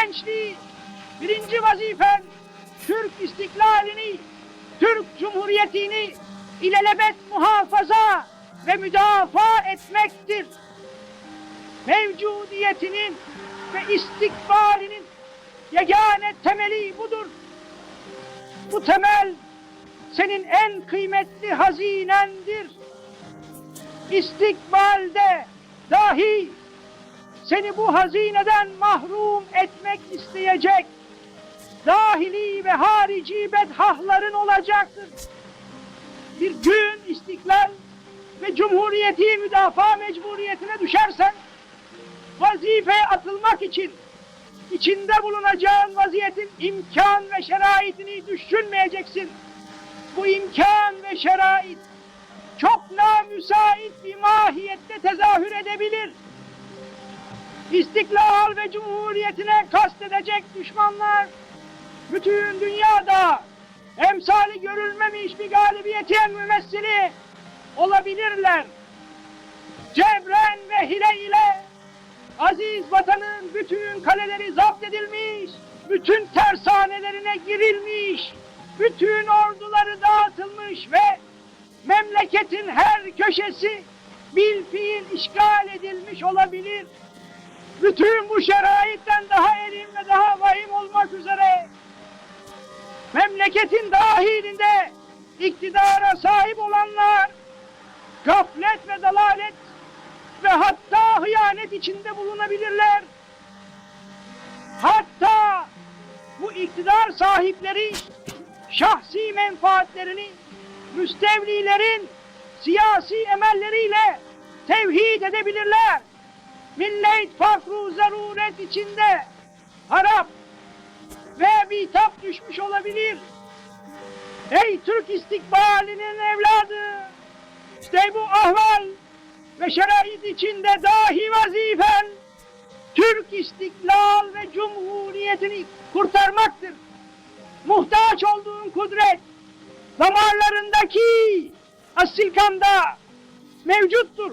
gençliği, birinci vazifen Türk istiklalini, Türk Cumhuriyeti'ni ilelebet muhafaza ve müdafaa etmektir. Mevcudiyetinin ve istikbalinin yegane temeli budur. Bu temel senin en kıymetli hazinendir. İstikbalde seni bu hazineden mahrum etmek isteyecek dahili ve harici bedhahların olacaktır. Bir gün istiklal ve cumhuriyeti müdafaa mecburiyetine düşersen vazifeye atılmak için içinde bulunacağın vaziyetin imkan ve şeraitini düşünmeyeceksin. Bu imkan ve şerait çok namüsait bir mahiyette tezahür edebilir. İstiklal ve cumhuriyetine kastedecek düşmanlar bütün dünyada emsali görülmemiş bir galibiyetin mümessili olabilirler. Cebren ve hile ile aziz vatanın bütün kaleleri zapt edilmiş, bütün tersanelerine girilmiş, bütün orduları dağıtılmış ve memleketin her köşesi bil fiil işgal edilmiş olabilir. Bütün bu şeraitten daha erim ve daha vahim olmak üzere memleketin dahilinde iktidara sahip olanlar gaflet ve dalalet ve hatta hıyanet içinde bulunabilirler. Hatta bu iktidar sahipleri şahsi menfaatlerini müstevlilerin siyasi emelleriyle tevhid edebilirler. Millet fakru zaruret içinde harap ve bitap düşmüş olabilir. Ey Türk istikbalinin evladı! İşte bu ahval ve şerait içinde dahi vazifen Türk istiklal ve cumhuriyetini kurtarmaktır. Muhtaç olduğun kudret damarlarındaki asil kanda mevcuttur.